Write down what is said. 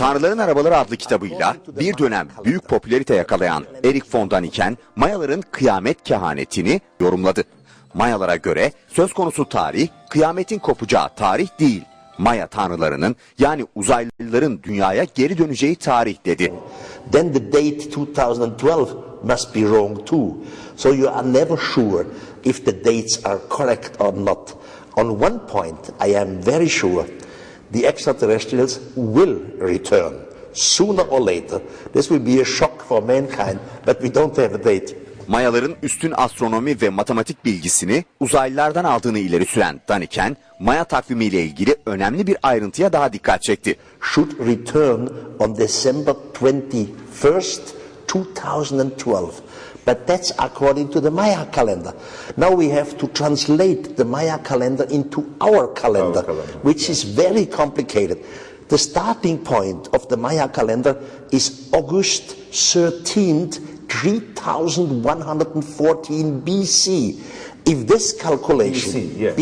Tanrıların Arabaları adlı kitabıyla bir dönem büyük popülerite yakalayan Erich von Daniken, Mayaların kıyamet kehanetini yorumladı. Mayalara göre söz konusu tarih kıyametin kopacağı tarih değil. Maya tanrılarının yani uzaylıların dünyaya geri döneceği tarih dedi. then the date 2012 must be wrong too. So you are never sure if the dates are correct or not. On one point, I am very sure the extraterrestrials will return sooner or later. This will be a shock for mankind, but we don't have a date. Mayaların üstün astronomi ve matematik bilgisini uzaylılardan aldığını ileri süren Daniken, Maya takvimiyle ilgili önemli bir ayrıntıya daha dikkat çekti. Should return on December 21st, 2012. But that's according to the Maya calendar. Now we have to translate the Maya calendar into our calendar, which is very complicated. The starting point of the Maya calendar is August 13th, 3114 BC. If this calculation BC, yeah.